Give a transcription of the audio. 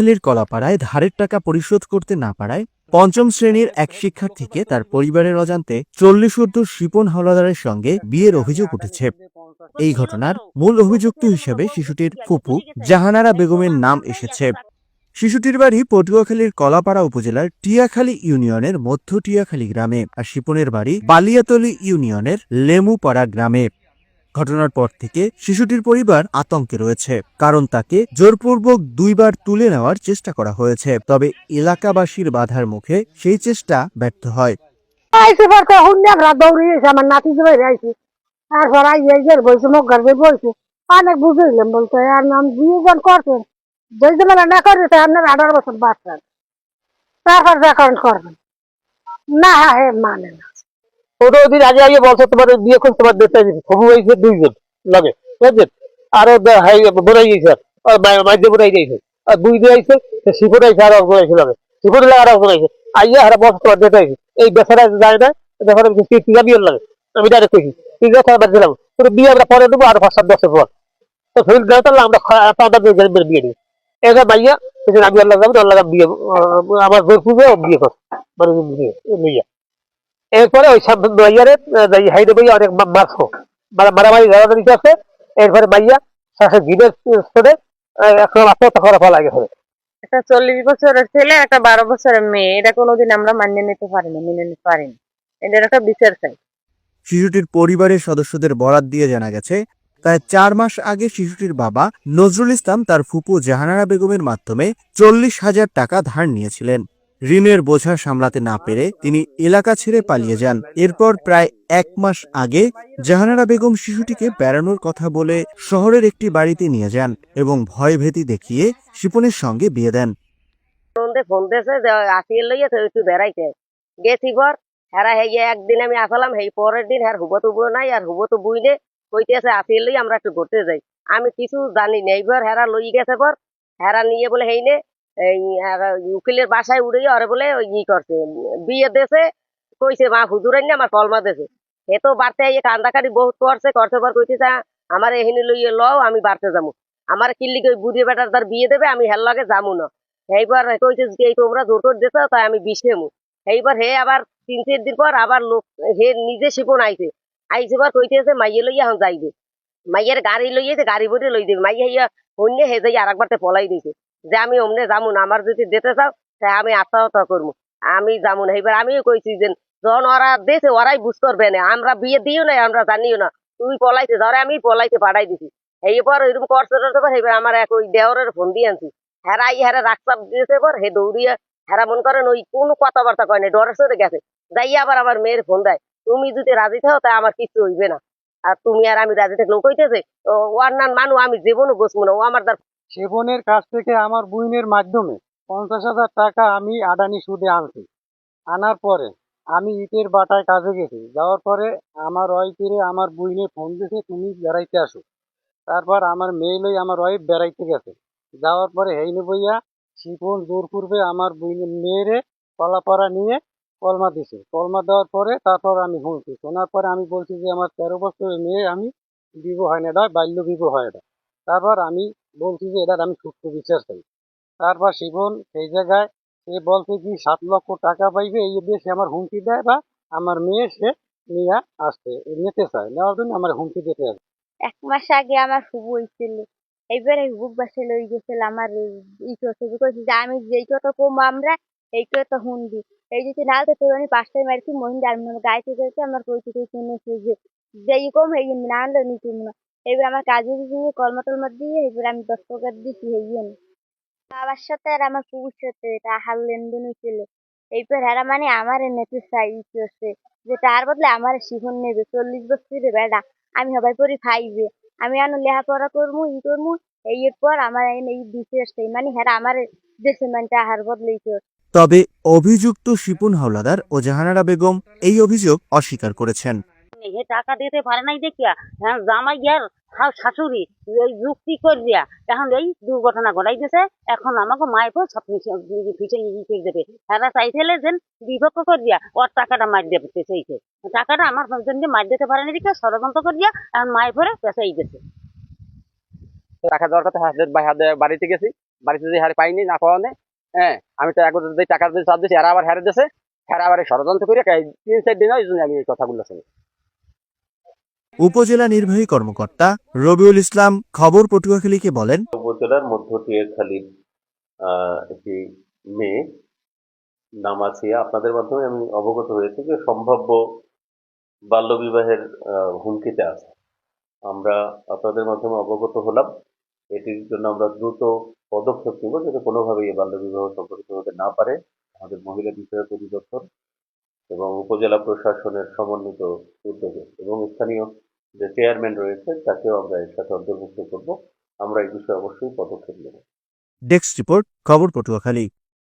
পটুয়াখালীর কলাপাড়ায় ধারের টাকা পরিশোধ করতে না পারায় পঞ্চম শ্রেণির এক শিক্ষার্থীকে তার পরিবারের অজান্তে চল্লিশ ঊর্ধ্ব শিপন হাওলাদারের সঙ্গে বিয়ের অভিযোগ উঠেছে। এই ঘটনার মূল অভিযুক্ত হিসেবে শিশুটির ফুপু জাহানারা বেগমের নাম এসেছে। শিশুটির বাড়ি পটুয়াখালীর কলাপাড়া উপজেলার টিয়াখালী ইউনিয়নের মধ্য টিয়াখালী গ্রামে আর শিপনের বাড়ি বালিয়াতলী ইউনিয়নের লেমুপাড়া গ্রামে। ঘটনার পর থেকে শিশুটির পরিবার আতঙ্কে রয়েছে, কারণ তাকে জোরপূর্বক দুইবার তুলে নেওয়ার চেষ্টা করা হয়েছে। তবে এলাকাবাসীর বাধার মুখে সেই চেষ্টা ব্যর্থ হয়। বলছে বলছে। অনেক না আপনার আঠারো বছর তারপর না, হে মানে না। ওদিন আগে আগে বলছে তোমার বিয়ে করে তোমার সবু হয়েছে দুইজন লাগে আরও বোনাই গেছে আর মাইজে বোনাই গেছে আর দুই দিয়ে আইছে শিপুর আইছে, আর আইছে লাগে। লাগে আর আইয়া বলছে তোমার এই বেচারা যায় না, দেখো আমি টিকা বিয়ে লাগে। আমি ডাইরেক্ট কইছি টিকা খাবার বাজছিলাম তো বিয়ে আমরা পরে দেবো আর পাঁচ সাত বছর পর। তো ফিল্ড গেলে তাহলে আমরা পাঁচটা বিয়ে দিই। এটা মাইয়া আমি আল্লাহ যাব, আল্লাহ বিয়ে আমার পুজো, বিয়ে কর। মানে বিয়ে এরপরে ওই সব মাইয়ারে হাইডে বইয়া অনেক মারছো। মানে মারামারি ঝাড়াঝাড়ি আছে এরপরে মাইয়া শাসে ঘিরের স্তরে এখন আত্মহত্যা করা ফলা গেছে। একটা চল্লিশ বছরের ছেলে একটা বারো বছরের মেয়ে। এটা কোনোদিন আমরা মানিয়ে নিতে পারি না মেনে নিতে পারি না এটার একটা বিচার চাই। শিশুটির পরিবারের সদস্যদের বরাত দিয়ে জানা গেছে প্রায় চার মাস আগে শিশুটির বাবা নজরুল ইসলাম তার ফুপু জাহানারা বেগমের মাধ্যমে চল্লিশ হাজার টাকা ধার নিয়েছিলেন। ঋণের বোঝা সামলাতে না পেরে তিনি এলাকা ছেড়ে পালিয়ে যান। এরপর প্রায় এক মাস আগে জাহানারা বেগম শিশুটিকে বেড়ানোর কথা বলে শহরের একটি বাড়িতে নিয়ে যান এবং ভয় ভয়ভীতি দেখিয়ে শিপনের সঙ্গে বিয়ে দেন। ফোন দিয়েছে আসিয়ে লইয়া একটু বেড়াইতে। গেছি পর হেরা হেই একদিন আমি আসলাম, হেই পরের দিন হ্যার হুবো তুবো নাই, আর হুবো তো বুইলে কইতেছে আসিয়ে লই আমরা একটু ঘুরতে যাই। আমি কিছু জানি না এইবার হেরা লই গেছে পর হেরা নিয়ে বলে হেই নে। এই উকিলের বাসায় উড়ে ওরে বলে ই করছে, বিয়ে দেছে, কইছে, মা হুজুরাই না, আমার কলমা দেছে। হে তো বাড়তে আইয়ে কান্দাকাটি বহুত করছে করছে, পর কইতেছে, আমার এহিনি লইয়ে লও, আমি বাড়তে যাব আমার কিল্লি ওই বুড়ি বেটার তার বিয়ে দেবে, আমি হের লগে যাব না। এইবার কইছে, যে এই তোমরা জোর করে দিছো, তাই আমি বিষে মু এইবার হে আবার তিন, চার দিন পর আবার লোক, হে নিজে শিপন আইছে। আইছে পর কইতেছে, মাইয়ে লইয়া এখন যাইবে। মাইয়ের গাড়ি লইয়েছে গাড়ি ভরে লই দেবে। মাইয়া হইয়া অন্য হে যাই আর একবারতে পলাই দিছে। যে আমি অমনে যাব না, আমার যদি দিতে চাও তাই আমি আত্মহত্যা করব আমি যাব না। এইবার আমিও কইছি যে, যখন ওরা দেশে ওরাই বুঝ করবে না। আমরা বিয়ে দিও না আমরা জানিও না। তুই পলাইতে ধরে আমি পলাইতে পাঠাই দিছি। এইবার ওইরকম করছে এইবার আমার এক ওই দেওরের ফোন দিয়ে আনছি। হেরা ই হেরা রাস্তা দিয়েছে পর হে দৌড়িয়া, হেরা মন করেন ওই কোনো কথাবার্তা কয় না ডরের সাথে গেছে। যাই আবার আমার মেয়ের ফোন দেয়, তুমি যদি রাজি থাও তাই আমার কিছু হইবে না। আর তুমি আর আমি রাজি থাকলে কইতেছে, ও ওর নান মানু, আমি জীবনও বসবো না। ও আমার সেবনের কাছ থেকে আমার বুইনের মাধ্যমে পঞ্চাশ হাজার টাকা আমি আদানি সুদে আনছি। আনার পরে আমি ইটের বাটায় কাজে গেছি। যাওয়ার পরে আমার ওয়াইফেরে আমার বুইনে ফোন দিয়েছে তুমি বেড়াইতে আসো। তারপর আমার মেয়ে লই আমার ওয়াইফ বেড়াইতে গেছে। যাওয়ার পরে হেইনে বইয়া শিপন জোর করবে আমার বুইনের মেয়েরে কলাপাড়া নিয়ে কলমা দিছে। কলমা দেওয়ার পরে তারপর আমি শুনছি শোনার পরে আমি বলছি যে, আমার তেরো বছরের মেয়ে আমি বিবাহ হয় না, এটা বাল্য বিবাহ হয় এটা তারপর আমি বলছি যে, এটার আমি সুস্থ বিচার চাই। তারপর শিবন সেই জায়গায় সে বলছে কি, সাত লক্ষ টাকা পাইবে, এই সে আমার হুমকি দেয় বা আমার মেয়ে সে নিয়ে আসতে নিতে চায়। নেওয়ার জন্য আমার হুমকি দিতে আসে এক মাস আগে আমার হুবু হইছিল। এইবারে হুবুক বাসে লই গেছিল আমার ই করছে কইছে যে, আমি যেই কথা কম আমরা এই কথা শুনবি এই যে নাল তো তোর আমি পাঁচটায় মারছি, মহিন মনে গাইতে গেছে আমার কইতে কইতে শুনেছে যে যেই কম, এই না আনলে নিতে না এবার আমার কাজে দিয়ে কলমা টলমা দিয়ে এবার আমি দশ টাকা দিছি হইয়ে না। বাবার সাথে আর আমার পুকুর সাথে টাকার লেনদেন হয়েছিল এইবার হেরা মানে আমার নেতে চাই করছে যে তার বদলে আমার শিখন নেবে। চল্লিশ বছরের বেড়া, আমি সবাই পড়ি ফাইভে আমি আনো লেখাপড়া করব ই করব এই পর আমার এই এই দিছে আসছে মানে হ্যাঁ আমার দেশে মানে টাহার বদলেই তবে অভিযুক্ত শিপুন হাওলাদার ও জাহানারা বেগম এই অভিযোগ অস্বীকার করেছেন। হে টাকা দিতে পারে নাই দেখিয়া এখন জামাই আর শাশুড়ি, এই যুক্তি করিয়া, এখন এই দুর্ঘটনা ঘটাই দিয়েছে এখন আমাকে মায়ের পর সব ই করে দেবে। তারা চাইছিলে যে বিভক্ত করিয়া ওর টাকাটা মার দিতে চাইছে। টাকাটা আমার জন্য মার দিতে পারে না দেখে ষড়যন্ত্র করিয়া এখন মায়ের পরে পেঁচাই গেছে টাকা দেওয়ার কথা বাড়িতে গেছি, বাড়িতে যে হারে পাইনি, না পাওয়া হ্যাঁ আমি তো একবার টাকা দিয়ে চাপ দিয়েছি এরা আবার হারে দিয়েছে হ্যাঁ আবার ষড়যন্ত্র করে তিন চার দিন হয়, এই জন্য আমি এই কথাগুলো শুনি। উপজেলা নির্বাহী কর্মকর্তা রবিউল ইসলাম খবর পটুয়াখালীকে বলেন উপজেলার মধ্য টিয়ারখালীর আহ, একটি মেয়ে নাম আসিয়া আপনাদের মাধ্যমে আমি অবগত হয়েছি যে সম্ভাব্য বাল্যবিবাহের হুমকিতে আছে। আমরা আপনাদের মাধ্যমে অবগত হলাম। এটির জন্য আমরা দ্রুত পদক্ষেপ নেব যাতে কোনোভাবেই এই বাল্যবিবাহ সম্পর্কিত হতে না পারে। আমাদের মহিলা বিষয়ক অধিদপ্তর এবং উপজেলা প্রশাসনের সমন্বিত উদ্যোগে এবং স্থানীয় যে চেয়ারম্যান রয়েছে, তাকেও আমরা এর সাথে অন্তর্ভুক্ত করব। আমরা এই বিষয়ে অবশ্যই পদক্ষেপ নেব। ডেস্ক রিপোর্ট খবর পটুয়াখালী।